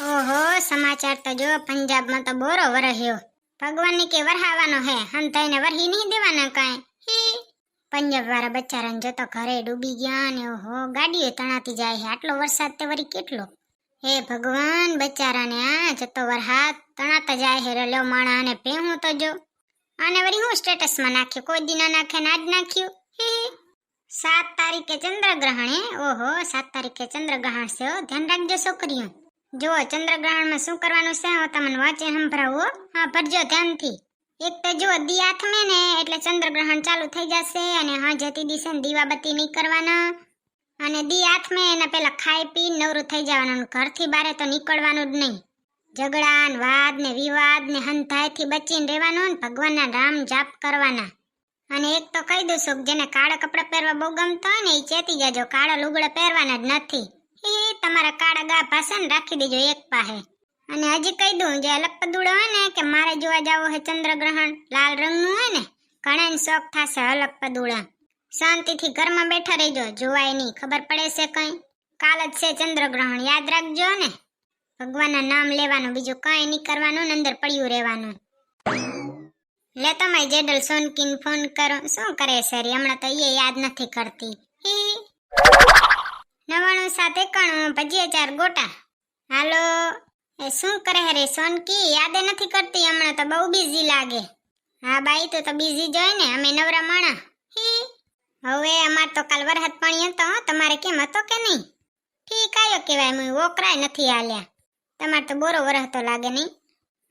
ઓહો સમાચાર તો જો પંજાબમાં તો બોરો વરહ્યો ભગવાનની કે વરહાવાનો હે હંતાઈને વરહી નહીં દેવાના કાંઈ હી પંજાબ વાળા બચારાને જતો ઘરે ડૂબી ગયા ને ઓહો ગાડીઓ તણાતી જાય છે આટલો વરસાદ તે વરી કેટલો હે ભગવાન બચારાને આ જતો વરસાદ તણાતા જાય હે રલ્યો માણા અને પેહું તો જો અને વળી હું સ્ટેટસમાં નાખ્યું કોઈ દી ના નાખે ને આજ નાખ્યું હી સાત તારીખે ચંદ્રગ્રહણ હે ઓહો સાત તારીખે ચંદ્રગ્રહણ છે હો ધ્યાન રાખજો છોકરીઓ જો ચંદ્રગ્રહણમાં શું કરવાનું છે? હું તમને વાંચે સંભળાવું. હા, ભરજો ધ્યાનથી. એક તો જુઓ, દી આથમે ને, એટલે ચંદ્રગ્રહણ ચાલુ થઈ જશે અને હા, જતી દિશે ને દીવાબત્તી નહીં કરવાના. અને દી આથમે એના પેલા ખાઈ પી નવરું થઈ જવાનું. ઘરથી બારે તો નીકળવાનું જ નહીં. ઝઘડા ને વાદ ને વિવાદ ને હંધાયથી બચીને રહેવાનું ને ભગવાનના રામ જાપ કરવાના. અને એક તો કહી દઉં છું જેને કાળા કપડાં પહેરવા બહુ ગમતા હોય ને એ ચેતી જજો. કાળા લુગડા પહેરવાના જ નથી. તમારા કાળા ગા ભાષણ રાખી દેજો એક પાહે. અને હજી કહી દઉં, જે અલગ હોય ને, કે મારે જોવા જાવો હોય ચંદ્રગ્રહણ, લાલ રંગનું હોય ને ઘણાને શોખ થશે અલગ શાંતિથી ઘરમાં બેઠા રહેજો, જોવાય નહીં, ખબર પડે છે કઈ? કાલ જ છે ચંદ્રગ્રહણ, યાદ રાખજો ને. ભગવાનના નામ લેવાનું, બીજું કઈ નહીં કરવાનું ને અંદર પડ્યું રહેવાનું. લે તમે જેડલ સોનકીન ફોન કરો. શું કરે છે હમણાં તો એ યાદ નથી કરતી. હી. નવાણું સાત એકાણું ભજીયા ચાર ગોટા. હાલો, એ શું કરે રે, સોનકી? યાદ નથી કરતી, હમણાં તો બહુ બિઝી લાગે. હા બાઈ, તો તો બિઝી જોઈ ને, અમે નવરા માણા. હી. હવે અમાર તો કાલ વરસાદ પાણી હતો તમારે કેમ હતો કે નહીં? ઠીક આવ્યો કહેવાય મું વોકરાય નથી હાલ્યા. તમારે તો બોરો વરસ તો લાગે નહીં.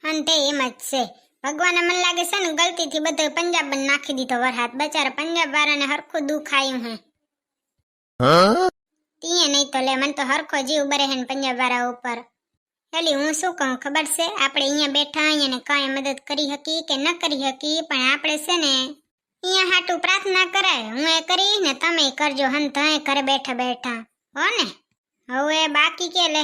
અંતે એમ જ છે. ભગવાને મને લાગે છે ને, ગલતીથી બધો પંજાબ નાખી દીધો વરસાદ. બચારા પંજાબ વાળાને હરખું દુઃખ આવ્યું હે? તીએ નહીં તો લે, મને તો હરખો જીવ બરે હે ને પંજાબ વાળા ઉપર. એલી હું શું કહું, ખબર છે? આપણે અહીંયા બેઠા અહીંયા કાંઈ મદદ કરી હકી કે ન કરી હકી, પણ આપણે છે ને અહીંયા હાટું પ્રાર્થના કરાય. હું એ કરી ને તમે કરજો, હન તય ઘરે બેઠા બેઠા. હો ને? હવે બાકી કે લે?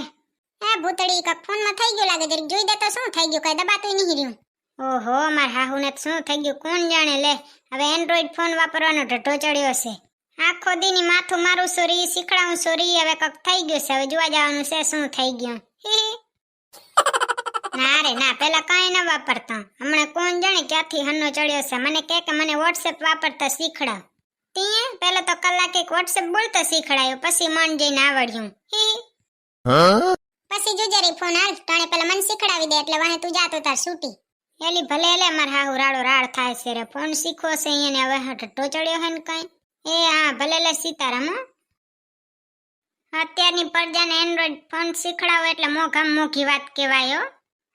એ ભૂતડી કાક ફોનમાં થઈ ગયું લાગે, જરીક જોઈ દે તો શું થઈ ગયું? કઈ દબાતું નહીં રહ્યું. ઓહો, મારા હાહુને શું થઈ ગયું? કોણ જાણે લે? હવે એન્ડ્રોઈડ ફોન વાપરવાનો ઢઢો ચડ્યો છે. આખો દીની માથું મારું સોરી શીખડાવું સોરી હવે કક થઈ ગયું છે. હવે જોવા જવાનું છે શું થઈ ગયું. ના રે, ના, પેલા કઈ ન વાપરતા. હમણાં કોણ જાણે ક્યાંથી હન્નો ચડ્યો છે. મને કહે કે મને વોટ્સએપ વાપરતા શીખડા તીએ, પેલા તો કલાક એક વોટ્સએપ બોલતા શીખડાયો, પછી મન જઈને આવડ્યું. પછી જોજે રે, ફોન હાલ, તાણે પેલા મને શીખડાવી દે, એટલે વાહે તું જાતો તાર છૂટી. એલી ભલે એલે મારા હાહુ રાડો રાડ થાય છે રે. ફોન શીખવો છે અહીંયા હવે ઢટ્ટો ચડ્યો હે ને કઈ. એ, હા, ભલે લે સીતારામ અત્યારની પડજાને એન્ડ્રોઈડ ફોન શીખડાવો એટલે મોઘામ મોઘી વાત કહેવાય, હો.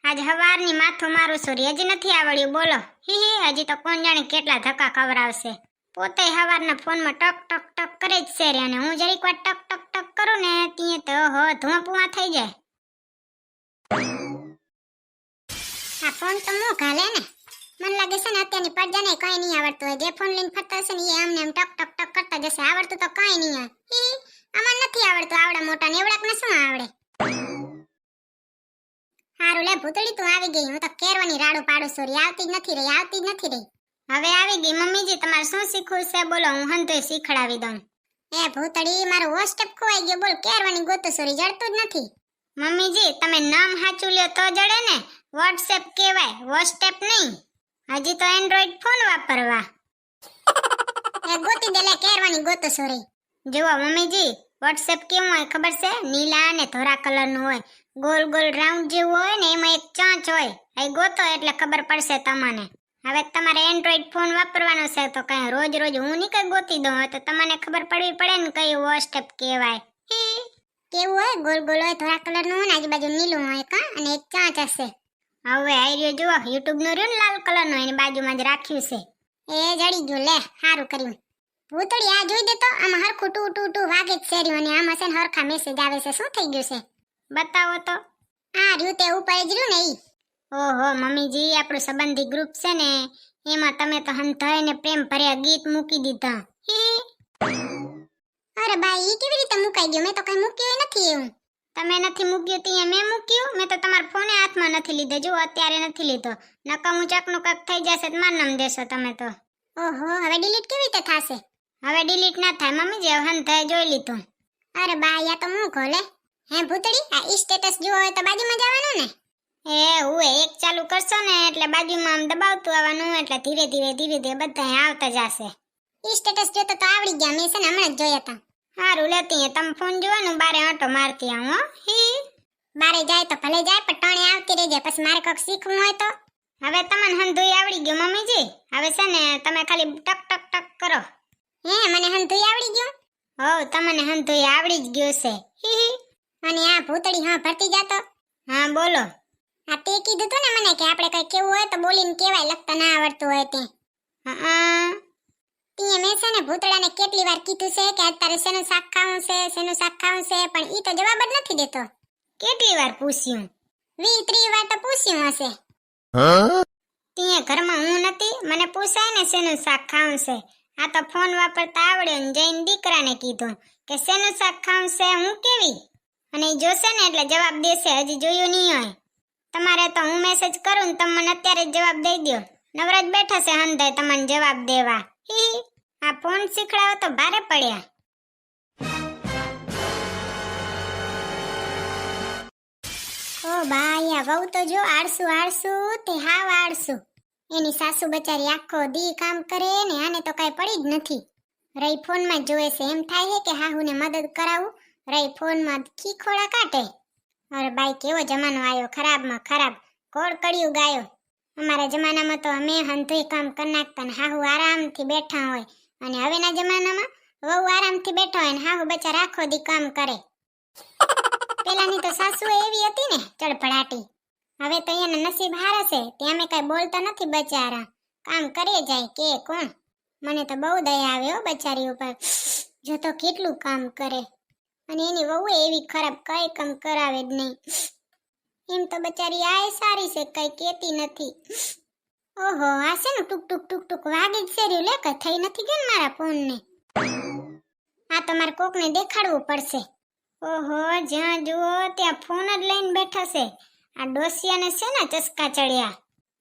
આજ હવારની માથું મારું સોરી હજી નથી આવડ્યું, બોલો. હી હી, હજી તો કોણ જાણે કેટલા ધક્કા ખવડાવશે. પોતે હવારના ફોનમાં ટક ટક ટક કરે જ છે અને હું જરીક વાર ટક ટક ટક કરું ને ત્યાં તો, હો ધુઆ પુઆ થઈ જાય. આ ફોન તો મોઘા લે ને. મને લાગે છે ને અત્યારની પડજાને કઈ નહીં આવડતું હોય. જે ફોન લઈને ફરતા હશે ને એ આમને એમ ટક ટક ટક કરતા જશે. આવડતું તો કઈ નહીં હોય. આમાં નથી આવડતું. આવડા મોટા ને એવડાકને શું આવડે? હારું, લે ભૂતળી તું આવી ગઈ. હું તો કેરવાની રાડો પાડું સોરી આવતી જ નથી રહી, આવતી જ નથી રહી. હવે આવી ગઈ. મમ્મીજી, તમારે શું શીખવું છે? બોલો, હું હંતોય શીખડાવી દઉં. એ ભૂતળી મારું વોસ્ટેપ ખોવાઈ ગયો. બોલ, કેરવાની ગોતો સોરી જડતું જ નથી. મમ્મીજી, તમે નામ હાચું લ્યો તો જડે ને. વોટ્સએપ કહેવાય. વોટ્સએપ નહીં. હજી તો એન્ડ્રોઈડ ફોન વાપરવા. એ ગોતી દે લે, કેરવાની ગોતો સોરી. જુઓ, મમ્મીજી વોટ્સએપ કેવું હોય ખબર છે? નીલા અને ધોરા કલરનું હોય. ગોલ ગોલ રાઉન્ડ જેવું હોય ને એમાં એક ચાંચ હોય. એ ગોતો એટલે ખબર પડશે તમને. હવે તમારે એન્ડ્રોઈડ ફોન વાપરવાનો છે તો કઈ રોજ રોજ હું નહીં કઈ ગોતી દઉં. તો તમને ખબર પડવી પડે ને કયું વોટ્સએપ કહેવાય. કેવું હોય? ગોલ ગોલ હોય, ધોરા કલરનું હોય ને આજુબાજુ નીલું હોય, કા? અને એક ચાંચ હશે. હવે આ રહ્યો જુઓ યુટ્યુબ નો રહ્યું લાલ કલર નો એની બાજુમાં જ રાખ્યું છે. એ જડી ગયું લે સારું કર્યું. ભૂતળી આ જોઈ દે તો આમાં હરખું ટુ ટુ ટુ વાગે જ શેર્યું અને આમાં છે ને હરખા મેસેજ આવે છે. શું થઈ ગયું છે? બતાવો તો. આ રહ્યું તે ઉપર જ રહ્યું ને ઈ. ઓહો મમ્મીજી આપણું સંબંધી ગ્રુપ છે ને એમાં તમે તો હંધાય ને પ્રેમ ભર્યા ગીત મૂકી દીધા. અરે ભાઈ ઈ કેવી રીતે મુકાઈ ગયું? મેં તો કઈ મૂક્યું નથી એવું. તમે નથી મૂક્યું તે મેં મૂક્યું? મેં તો તમારા ફોને હાથમાં નથી લીધો. જો અત્યારે નથી લીધો. નકામું ચકનું કંઈક થઈ જશે તો માર નામ દેશો તમે તો. ઓહો હવે ડિલીટ કેવી રીતે થશે? હવે ડિલીટ ના થાય મમ્મી જે હન થાય જોઈ લીધું. અરે બા યા તો હું ખોલે હે ભૂતડી આ ઈ સ્ટેટસ જુઓ હોય તો બાજુમાં જવાનું ને? એ હું એક ચાલુ કરશો ને એટલે બાજુમાં આમ દબાવતું આવવાનું એટલે ધીરે ધીરે ધીરે ધીરે બધા આવતા જશે. ઈ સ્ટેટસ જોતો તો આવડી ગયા મેં છે ને હમણાં જ જોયા હતા હારું લેતી તમે ફોન જોવાનું બારે આંટો મારતી આવું હો. હી. બારે જાય તો ભલે જાય પણ ટણે આવતી રહેજે. પછી મારે કોક શીખવું હોય તો. હવે તમને હંધુઈ આવડી ગયું મમ્મીજી. હવે છે ને તમે ખાલી ટક ટક ટક કરો. હે મને હંધુઈ આવડી ગયું? હો તમને હંધુઈ આવડી જ ગયું છે. હી અને આ ભૂતડી હા ભરતી જાતો? હા બોલો. આ તે કીધું તો ને મને કે આપણે કઈ કેવું હોય તો બોલીને કેવાય લખતા ના આવડતું હોય તે. હા તીએ મેં છે ને, ભૂતળાને કેટલી વાર કીધું છે કે અત્યારે શેનું શાક ખાવું છે, શેનું શાક ખાવું છે, પણ ઈ તો જવાબ જ નથી દેતો. કેટલી વાર પૂછ્યું? વી ત્રી વાર તો પૂછ્યું હશે. તીએ ઘરમાં હું નથી, મને પૂછાય ને શેનું શાક ખાવું છે. આ તો ફોન વાપરતા આવડ્યો ને જઈને દીકરાને કીધું કે શેનું શાક ખાવું છે, હું કેવી? અને ઈ જોશે ને એટલે જવાબ દેશે, હજી જોયું નહીં હોય. તમારે તો હું મેસેજ કરું ને તમે મને અત્યારે જવાબ દઈ દ્યો. નવરાજ બેઠા છે હંધાય, તમને જવાબ દેવા. હી. આ ફોન શીખડાવો તો ભારે પડ્યા. ઓ બા અહીંયા વહુ તો જો આળસુ આળસુ, તે હાવ આળસુ. એની સાસુ બચારી આખો દી કામ કરે ને આને તો કાંઈ પડી જ નથી. રઈ ફોનમાં જોવે છે, એમ થાય છે કે હાહુને મદદ કરાવું. રઈ ફોનમાં ખીખોડા કાઢે. અરે બાઈ કેવો જમાનો આવ્યો, ખરાબમાં ખરાબ. કોળ કડિયું ગાયો? અમારા જમાનામાં તો અમે હંધુય કામ કરી નાખતા ને હાહુ આરામથી બેઠા હોય. અને હવેના જમાનામાં વહુ આરામથી બેઠો હોય ને હાહુ બચારા આખો દી કામ કરે. પેલાની તો સાસુ એવી હતી ને ચડપડાટી હવે તો એના નસીબ હારા છે તે અમે કઈ બોલતા નથી બચારા. કામ કરે જાય કે કોણ? મને તો બહુ દયા આવે હો બચારી ઉપર. જો તો કેટલું કામ કરે. અને એની વહુ એવી ખરાબ કઈ કામ કરાવે જ નહીં. એમ તો બચારી આય સારી છે કઈ કેતી નથી. ઓહો, આ છે ને ટુક ટુક ટુક ટુક વાગે જ છે રહ્યું લે કે, થઈ નથી ગયું ને મારા ફોન ને આ તો મારે કોકને દેખાડવું પડશે. ઓહો, જ્યાં જુઓ, ત્યાં ફોન જ લઈને બેઠા છે. આ ડોસિયાને છે ને ચસકા ચડ્યા.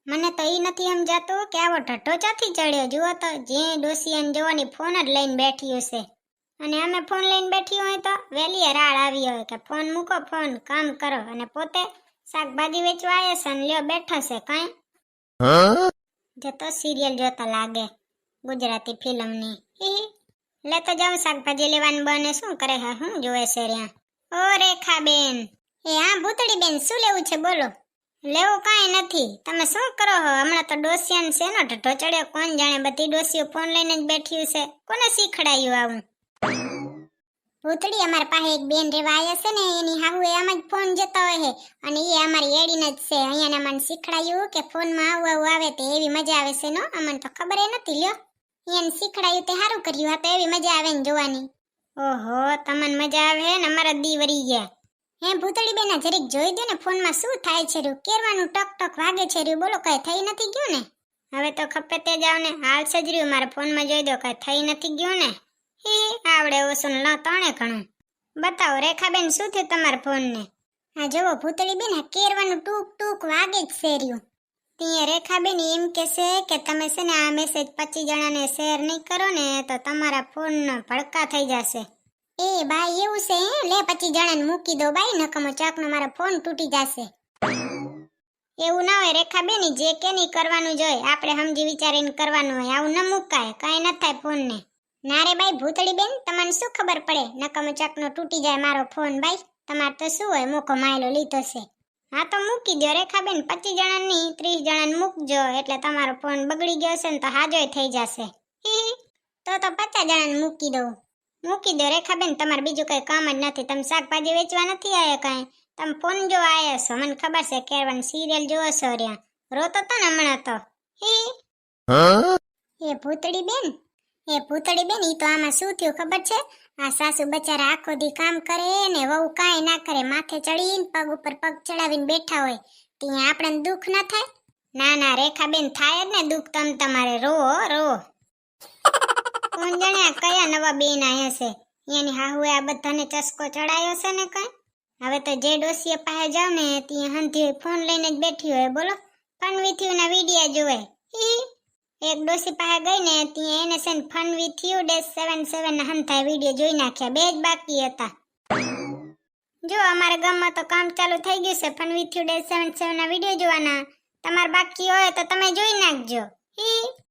મને તો એ નથી સમજાતું કે આવો ઢઠ્ઠો ચાથી ચડ્યો? જુઓ તો, જે ડોસિયાને જોવાની ફોન જ લઈને બેઠી હશે અને અમે ફોન લઈને બેઠી હોય તો વેલીએ રાળ આવી હોય કે ફોન મૂકો, ફોન કામ કરો. અને પોતે શાકભાજી વેચવા આવે છે અને લ્યો બેઠા છે કાંઈ. જતો સિરિયલ જોતો લાગે, ગુજરાતી ફિલ્મની. લે તો જાઉં શાકભાજી લેવાનું બને, શું કરે હે? હું જોવે છે રહ્યા ઓ રેખા બેન એ હા ભૂતળી બેન શું લેવું છે બોલો? લેવું કાંઈ નથી. તમે શું કરો હો? હમણાં તો ડોસિયન છે ને ઢઢો ચડ્યો કોણ જાણે બધી ડોસીઓ ફોન લઈને જ બેઠ્યું છે. કોને શીખડાયું આવું? ભૂતળી અમારા પાસે એક બેન રેવા આવ્યા છે ને, એની હાહુ એ આમાં જ ફોન જતો હોય અને એ અમારી એડીને જ છે. અહીંયા મને શીખડાયું કે ફોનમાં આવું આવું આવે તે એવી મજા આવે છે, નો? અમને તો ખબર એ નથી, લ્યો. એને શીખડાયું તે સારું કર્યું, આ તો એવી મજા આવે ને જોવાની. ઓહો, તમને મજા આવે ને, અમારા દી વરી ગયા. હે ભૂતળી બેન જરીક જોઈ દો ને, ફોનમાં શું થાય છે રૂ કેરવાનું ટક ટક વાગે છે રહ્યું? બોલો, કઈ થઈ નથી ગયું ને? હવે તો ખપે તે જાવ ને હાલ સજર્યું મારા ફોનમાં જોઈ દો કઈ થઈ નથી ગયું ને? હી, આવડે ઓછું ન તણે ઘણું. બતાવો, રેખાબેન, શું થયું તમારા ફોનને? આ જુઓ, ભૂતળી બેન કેરવાનું ટૂંક ટૂંક વાગે જ શેર્યું. ત્યાં રેખાબેન એમ કહેશે કે તમે છે ને આ મેસેજ પચીસ જણાને શેર નહીં કરો ને, તો તમારા ફોનનો ભડકા થઈ જશે. એ ભાઈ, એવું છે હે? લે પચીસ જણાને મૂકી દો બાઈ નકમો ચાકનો મારો ફોન તૂટી જશે. એવું ના હોય, રેખાબેન, જે કે નહીં કરવાનું જોઈએ આપણે સમજી વિચારીને કરવાનું હોય. આવું ન મુકાય, કાંઈ ન થાય ફોનને. ના રે બાઈ ભૂતળી બેન તમને શું ખબર પડે? નકમ ચકનો તૂટી જાય મારો ફોન ભાઈ તમારે તો શું હોય મોકો માયલો લીધો છે. હા તો મૂકી દો રેખા બેન પચીસ જણા ની ત્રીસ જણાને મૂકજો એટલે તમારો ફોન બગડી ગયો છે ને તો હાજોય થઈ જશે. તો તો પચાસ જણાને મૂકી દઉં. મૂકી દો રેખા બેન તમારે બીજું કઈ કામ જ નથી. તમે શાકભાજી વેચવા નથી આવ્યા કાંઈ? તમે ફોન જોવા આવ્યા છો મને ખબર છે કેરવાન સિરિયલ જોવો છો રહ્યા. રોતો તો ને હમણાં તો. હી. એ ભૂતળી બેન એ ભૂતળી બેન, ઈ તો આમાં શું થયું ખબર છે? આ સાસુ બચારા આખો દી કામ કરે ને વહુ કાંઈ ના કરે, માથે ચડીને પગ ઉપર પગ ચડાવીને બેઠા હોય. ત્યાં આપણને દુઃખ ના થાય? ના ના, રેખાબેન થાય જ ને દુઃખ, તમ તમારે રો રો કોણ જાણે કયા નવા બેન આયા છે? એની હાહુએ આ બધાને ચસ્કો ચડાયો છે ને કઈ? હવે તો જે ડોસીએ પાસે જાવ ને ત્યાં હંધી ફોન લઈને જ બેઠી હોય, બોલો. ફન વિથ ના વિડિયા જોવે. હી એક ડોસી પાસે ગઈ ને ત્યાં એને છે ને fun with you dash seven seven હંથાય video જોઈ નાખ્યા. બે જ બાકી હતા. જો, અમારા ગામમાં તો કામ ચાલુ થઈ ગયું છે fun with you day seven seven ના વીડિયો જોવાના. તમારે બાકી હોય તો તમે જોઈ નાખજો. હી.